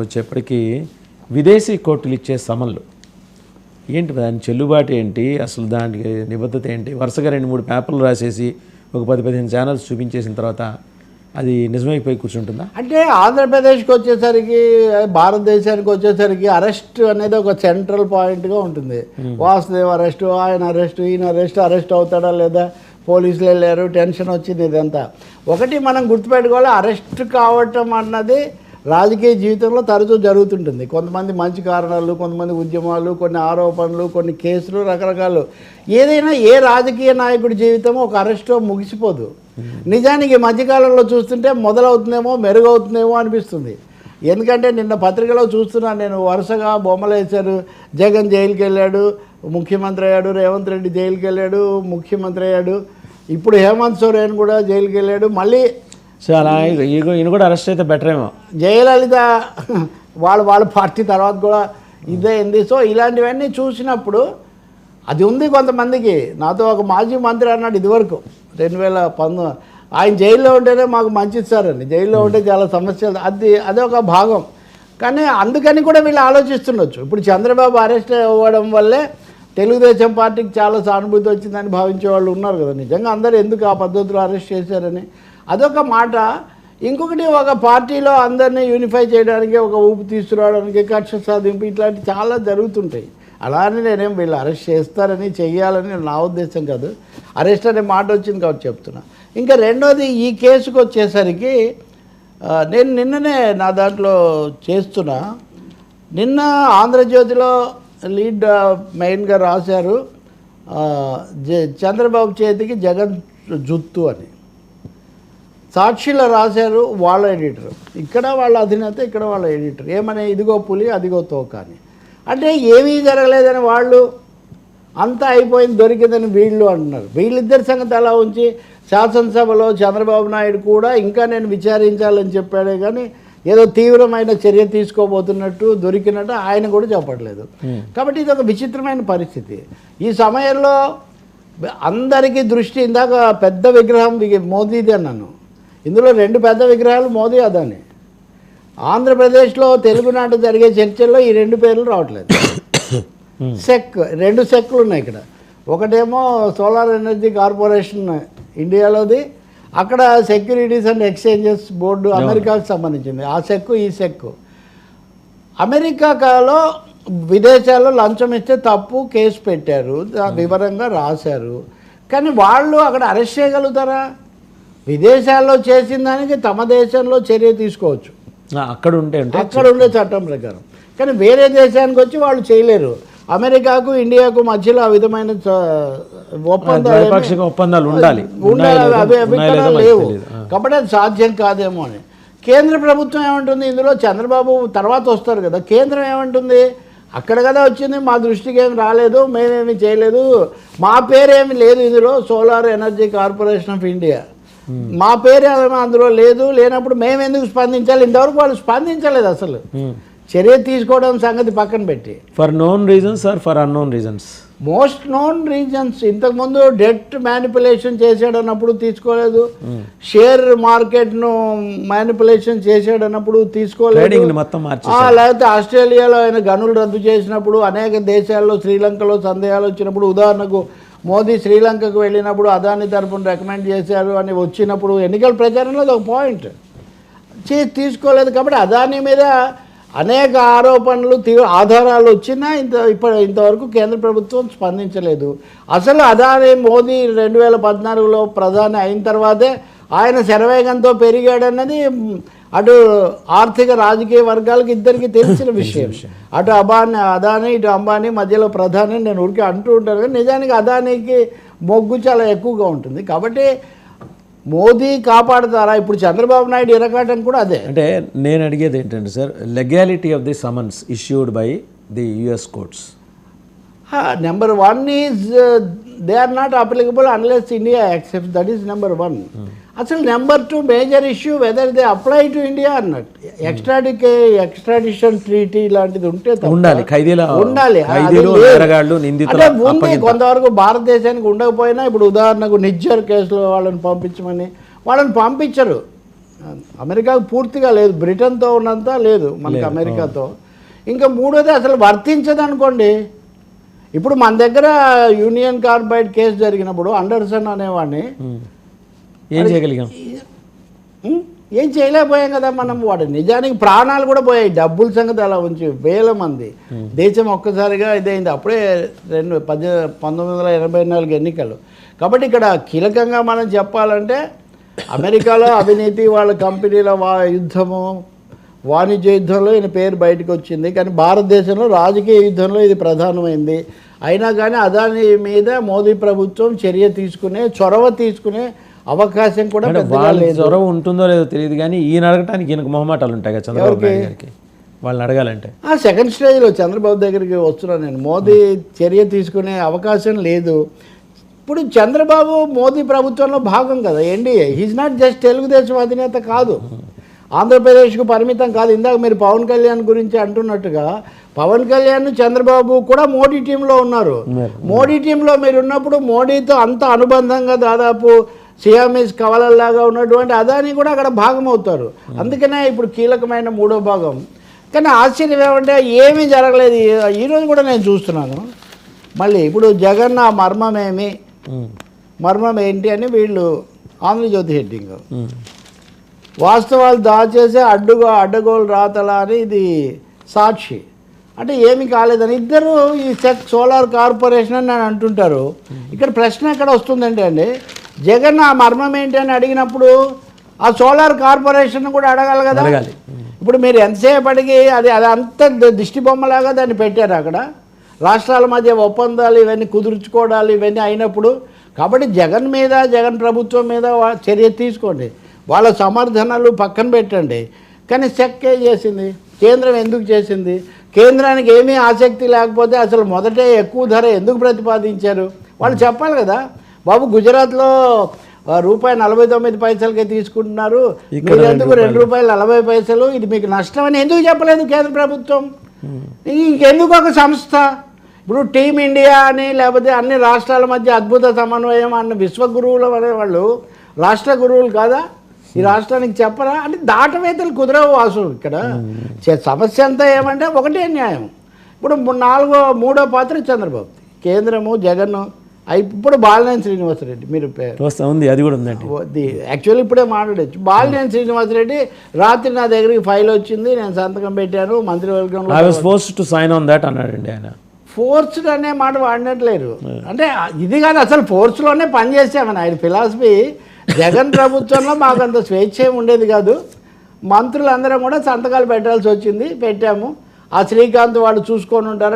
వచ్చేప్పటికీ విదేశీ కోర్టులు ఇచ్చే సమన్లు. ఏంటి దాని చెల్లుబాటు ఏంటి? అసలు దానికి నిబద్ధత ఏంటి? వరుసగా రెండు మూడు పేపర్లు రాసేసి ఒక పది పదిహేను ఛానల్స్ చూపించేసిన తర్వాత అది నిజమైపోయి కూర్చుంటుందా? అంటే ఆంధ్రప్రదేశ్కి వచ్చేసరికి భారతదేశానికి వచ్చేసరికి అరెస్ట్ అనేది ఒక సెంట్రల్ పాయింట్గా ఉంటుంది. వాసుదేవ్ అరెస్ట్ ఆయన అరెస్ట్ ఈయన అరెస్ట్ అరెస్ట్ అవుతాడా లేదా? పోలీసులు వెళ్ళారు టెన్షన్ వచ్చింది ఇదంతా. ఒకటి మనం గుర్తుపెట్టుకోవాలి అరెస్ట్ కావటం అన్నది రాజకీయ జీవితంలో తరచూ జరుగుతుంటుంది. కొంతమంది మంచి కారణాలు కొంతమంది ఉద్యమాలు కొన్ని ఆరోపణలు కొన్ని కేసులు రకరకాలు. ఏదైనా ఏ రాజకీయ నాయకుడి జీవితం ఒక అరెస్ట్తో ముగిసిపోదు. నిజానికి మధ్యకాలంలో చూస్తుంటే మొదలవుతుందేమో మెరుగవుతుందేమో అనిపిస్తుంది. ఎందుకంటే నిన్న పత్రికలో చూస్తున్నాను నేను వరుసగా బొమ్మలు వేశారు. జగన్ జైలుకి వెళ్ళాడు ముఖ్యమంత్రి అయ్యాడు రేవంత్ రెడ్డి జైలుకి వెళ్ళాడు ముఖ్యమంత్రి అయ్యాడు. ఇప్పుడు హేమంత్ సోరేన్ కూడా జైలుకి వెళ్ళాడు. మళ్ళీ సో అలా ఈయన కూడా అరెస్ట్ అయితే బెటర్ ఏమో. జయలలిత వాళ్ళు వాళ్ళ పార్టీ తర్వాత కూడా ఇదే ఉంది సో ఇలాంటివన్నీ చూసినప్పుడు అది ఉంది కొంతమందికి. నాతో ఒక మాజీ మంత్రి అన్నాడు ఇదివరకు. రెండు వేల పంతొమ్మిది ఆయన జైల్లో ఉంటేనే మాకు మంచి ఇస్తారండి జైల్లో ఉంటే చాలా సమస్యలు. అది అదొక భాగం. కానీ అందుకని కూడా వీళ్ళు ఆలోచిస్తుండొచ్చు. ఇప్పుడు చంద్రబాబు అరెస్ట్ అవ్వడం వల్లే తెలుగుదేశం పార్టీకి చాలా సానుభూతి వచ్చిందని భావించే వాళ్ళు ఉన్నారు కదా. నిజంగా అందరూ ఎందుకు ఆ పద్ధతిలో అరెస్ట్ చేశారని అదొక మాట. ఇంకొకటి ఒక పార్టీలో అందరినీ యూనిఫై చేయడానికి ఒక ఊపు తీసుకురావడానికి కక్ష సాధింపు ఇట్లాంటి చాలా జరుగుతుంటాయి. అలానే నేనేం వీళ్ళు అరెస్ట్ చేస్తారని చెయ్యాలని నా ఉద్దేశం కాదు. అరెస్ట్ అనే మాట వచ్చింది కాబట్టి చెప్తున్నా. ఇంకా రెండోది ఈ కేసుకు వచ్చేసరికి నేను నిన్ననే నా దాంట్లో చేస్తున్నా. నిన్న ఆంధ్రజ్యోతిలో లీడ్ మెయిన్గా రాశారు. చంద్రబాబు చేతికి జగన్ జుత్తు అని. సాక్షిలో రాశారు వాళ్ళ ఎడిటర్. ఇక్కడ వాళ్ళ అధినేత ఇక్కడ వాళ్ళ ఎడిటర్. ఏమని ఇదిగో పులి అదిగో తోక అని. అంటే ఏమీ జరగలేదని వాళ్ళు అంతా అయిపోయింది దొరికిందని వీళ్ళు అంటున్నారు. వీళ్ళిద్దరి సంగతి అలా ఉంచి శాసనసభలో చంద్రబాబు నాయుడు కూడా ఇంకా నేను విచారించాలని చెప్పాడే కానీ ఏదో తీవ్రమైన చర్య తీసుకోబోతున్నట్టు దొరికినట్టు ఆయన కూడా చెప్పట్లేదు. కాబట్టి ఇది ఒక విచిత్రమైన పరిస్థితి. ఈ సమయంలో అందరికీ దృష్టి ఇందాక పెద్ద విగ్రహం మోదీది అన్నాను. ఇందులో రెండు పెద్ద విగ్రహాలు మోదీ అదాని. ఆంధ్రప్రదేశ్లో తెలుగునాట జరిగే చర్చల్లో ఈ రెండు పేర్లు రావట్లేదు. సెక్ రెండు సెక్లు ఉన్నాయి ఇక్కడ. ఒకటేమో సోలార్ ఎనర్జీ కార్పొరేషన్ ఇండియాలోది అక్కడ సెక్యూరిటీస్ అండ్ ఎక్స్చేంజెస్ బోర్డు అమెరికాకు సంబంధించింది. ఆ సెక్ ఈ సెక్ అమెరికాలో విదేశాల్లో లంచం ఇస్తే తప్పు కేసు పెట్టారు వివరంగా రాశారు. కానీ వాళ్ళు అక్కడ అరెస్ట్ చేయగలుగుతారా? విదేశాల్లో చేసిన దానికి తమ దేశంలో చర్య తీసుకోవచ్చు. అక్కడ ఉంటే అక్కడ ఉండే చట్టం ప్రకారం. కానీ వేరే దేశానికి వచ్చి వాళ్ళు చేయలేరు. అమెరికాకు ఇండియాకు మధ్యలో ఆ విధమైన ఒప్పందాలు ఒప్పందాలు ఉండాలి. అవి లేవు. కాబట్టి అది సాధ్యం కాదేమో అని. కేంద్ర ప్రభుత్వం ఏమంటుంది? ఇందులో చంద్రబాబు తర్వాత వస్తారు కదా. కేంద్రం ఏమంటుంది? అక్కడ కదా వచ్చింది. మా దృష్టికి ఏమి రాలేదు. మేమేమి చేయలేదు. మా పేరేమి లేదు ఇందులో. Solar energy corporation of India. మా పేరు అందులో లేదు లేనప్పుడు మేము ఎందుకు స్పందించాలి? ఇంతవరకు వాళ్ళు స్పందించలేదు అసలు. చర్య తీసుకోవడం సంగతి పక్కన పెట్టి. For known reasons or for unknown reasons most known reasons ఇంతకుముందు డెట్ మ్యానిపులేషన్ చేసాడన్నప్పుడు తీసుకోలేదు. షేర్ మార్కెట్ను మ్యానిపులేషన్ చేసాడన్నప్పుడు తీసుకోలేదు. లేకపోతే ఆస్ట్రేలియాలో ఆయన గనులు రద్దు చేసినప్పుడు అనేక దేశాల్లో శ్రీలంకలో సందేహాలు వచ్చినప్పుడు ఉదాహరణకు మోదీ శ్రీలంకకు వెళ్ళినప్పుడు అదాని తరపున రికమెండ్ చేశారు అని వచ్చినప్పుడు ఎన్నికల ప్రచారంలో ఒక పాయింట్ చేసి తీసుకోలేదు కాబట్టి అదాని మీద అనేక ఆరోపణలు తీవ్ర ఆధారాలు వచ్చినా ఇంత ఇప్పుడు ఇంతవరకు కేంద్ర ప్రభుత్వం స్పందించలేదు. అసలు అదాని మోదీ రెండు వేల పద్నాలుగులో ప్రధాని అయిన తర్వాతే ఆయన శరవేగంతో పెరిగాడన్నది అటు ఆర్థిక రాజకీయ వర్గాలకు ఇద్దరికి తెలిసిన విషయం. అటు అబాని అదాని ఇటు అంబానీ మధ్యలో ప్రధాని నేను ఊరికే అంటూ ఉంటాను కానీ నిజానికి అదానికి మొగ్గు చాలా ఎక్కువగా ఉంటుంది. కాబట్టి మోదీ కాపాడుతారా? ఇప్పుడు చంద్రబాబు నాయుడు ఇరకాటం కూడా అదే. అంటే నేను అడిగేది ఏంటంటే sir legality of the summons issued by the US courts number one is they are not applicable unless India accept that is number one అసలు number two major issue whether they apply to India అన్నట్టు ఎక్స్ట్రాడికే extradition treaty లాంటిది ఉంటే ఉండాలి. ఉండాలి. అంటే ఉంది కొంతవరకు భారతదేశానికి ఉండకపోయినా ఇప్పుడు ఉదాహరణకు నిజ్జర్ కేసులో వాళ్ళని పంపించమని వాళ్ళని పంపించరు. అమెరికాకు పూర్తిగా లేదు. బ్రిటన్తో ఉన్నంత లేదు మనకి అమెరికాతో. ఇంకా మూడోది అసలు వర్తించదు అనుకోండి ఇప్పుడు మన దగ్గర యూనియన్ కార్బైడ్ కేసు జరిగినప్పుడు అండర్సన్ అనేవాడిని. ఏం చేయగలిగాం? ఏం చేయలేకపోయాం కదా మనం. వాడు నిజానికి ప్రాణాలు కూడా పోయాయి. డబ్బుల సంగతి అలా ఉంచి వేల మంది. దేశం ఒక్కసారిగా ఇదైంది. అప్పుడే రెండు పద్దె పంతొమ్మిది వందల ఎనభై నాలుగు ఎన్నికలు. కాబట్టి ఇక్కడ కీలకంగా మనం చెప్పాలంటే అమెరికాలో అవినీతి వాళ్ళ కంపెనీల వా యుద్ధము వాణిజ్య యుద్ధంలో ఈయన పేరు బయటకు వచ్చింది. కానీ భారతదేశంలో రాజకీయ యుద్ధంలో ఇది ప్రధానమైంది. అయినా కానీ అదాని మీద మోదీ ప్రభుత్వం చర్య తీసుకునే చొరవ తీసుకునే అవకాశం కూడా వాళ్ళ జ్వరం ఉంటుందో లేదో తెలియదు కానీ ఈయన అడగటానికి ఈయనకు మొహమాటాలు ఉంటాయి కదా చంద్రబాబు గారికి. వాళ్ళని అడగాలంటే. ఆ సెకండ్ స్టేజ్లో చంద్రబాబు దగ్గరికి వస్తున్నాను నేను. మోదీ చర్య తీసుకునే అవకాశం లేదు. ఇప్పుడు చంద్రబాబు మోదీ ప్రభుత్వంలో భాగం కదా NDA. He's not just Telugu Desam అధినేత కాదు. ఆంధ్రప్రదేశ్కు పరిమితం కాదు. ఇందాక మీరు పవన్ కళ్యాణ్ గురించి అంటున్నట్టుగా పవన్ కళ్యాణ్ చంద్రబాబు కూడా మోడీ టీంలో ఉన్నారు. మోడీ టీంలో మీరు ఉన్నప్పుడు మోడీతో అంత అనుబంధంగా దాదాపు సియామిస్ కవలల్లాగా ఉన్నటువంటి అదాని కూడా అక్కడ భాగం అవుతారు అందుకనే ఇప్పుడు కీలకమైన మూడో భాగం. కానీ ఆశ్చర్యం ఏమంటే ఏమీ జరగలేదు. ఈరోజు కూడా నేను చూస్తున్నాను. మళ్ళీ ఇప్పుడు జగన్ ఆ మర్మం ఏమి ఉమ్. మర్మం ఏంటి అని వీళ్ళు ఆంధ్రజ్యోతి హెడ్డింగ్. వాస్తవాలు దాచేసే అడ్డుగో అడ్డగోలు రాతలా అని ఇది సాక్షి. అంటే ఏమి కాలేదని ఇద్దరు ఈ సెక్ సోలార్ కార్పొరేషన్ అని అని అంటుంటారు ఇక్కడ ప్రశ్న ఎక్కడ వస్తుందంటే అండి జగన్ ఆ మర్మం ఏంటి అని అడిగినప్పుడు ఆ సోలార్ కార్పొరేషన్ కూడా అడగాలి కదా. అడగాలి. ఇప్పుడు మీరు ఎంతసేపటికి అది అది అంత దిష్టి బొమ్మలాగా దాన్ని పెట్టారు అక్కడ. రాష్ట్రాల మధ్య ఒప్పందాలు ఇవన్నీ కుదుర్చుకోవడాలు ఇవన్నీ అయినప్పుడు కాబట్టి జగన్ మీద జగన్ ప్రభుత్వం మీద చర్య తీసుకోండి. వాళ్ళ సమర్థనలు పక్కన పెట్టండి. కానీ చెక్ ఏ చేసింది? కేంద్రం ఎందుకు చేసింది? కేంద్రానికి ఏమీ ఆసక్తి లేకపోతే అసలు మొదటే ఎక్కువ ధర ఎందుకు ప్రతిపాదించారు? వాళ్ళు చెప్పాలి కదా. బాబు గుజరాత్లో రూపాయి నలభై తొమ్మిది పైసలకే తీసుకుంటున్నారు. ఎందుకు రెండు రూపాయలు. నలభై పైసలు? ఇది మీకు నష్టం అని ఎందుకు చెప్పలేదు కేంద్ర ప్రభుత్వం? ఇంకెందుకు ఒక సంస్థ? ఇప్పుడు టీమ్ ఇండియా అని లేకపోతే అన్ని రాష్ట్రాల మధ్య అద్భుత సమన్వయం అన్న విశ్వగురువులు అనేవాళ్ళు రాష్ట్ర గురువులు కాదా? ఈ రాష్ట్రానికి చెప్పరా? అంటే దాటవేతలు కుదరవు వాసు ఇక్కడ. సమస్య అంతా ఏమంటే ఒకటే న్యాయం. ఇప్పుడు నాలుగో మూడో పాత్ర చంద్రబాబు కేంద్రము జగన్ ఇప్పుడు బాలినేని శ్రీనివాసరెడ్డి మీరు ఉంది అది కూడా ఉందండి. యాక్చువల్లీ ఇప్పుడే మాట్లాడచ్చు. బాలినేని శ్రీనివాసరెడ్డి రాత్రి నా దగ్గరికి ఫైల్ వచ్చింది నేను సంతకం పెట్టాను మంత్రివర్గంలో టు సైన్ ఆన్ దాట్ అన్నాడండి ఆయన. ఫోర్స్డ్ అనే మాట వాడినట్లేరు. అంటే ఇది కాదు అసలు ఫోర్స్లోనే పనిచేసామని ఆయన. ఫిలాసఫీ జగన్ ప్రభుత్వంలో మాకు అంత స్వేచ్ఛ ఏమి ఉండేది కాదు. మంత్రులందరం కూడా సంతకాలు పెట్టాల్సి వచ్చింది పెట్టాము. ఆ శ్రీకాంత్ వాళ్ళు చూసుకొని ఉంటారు.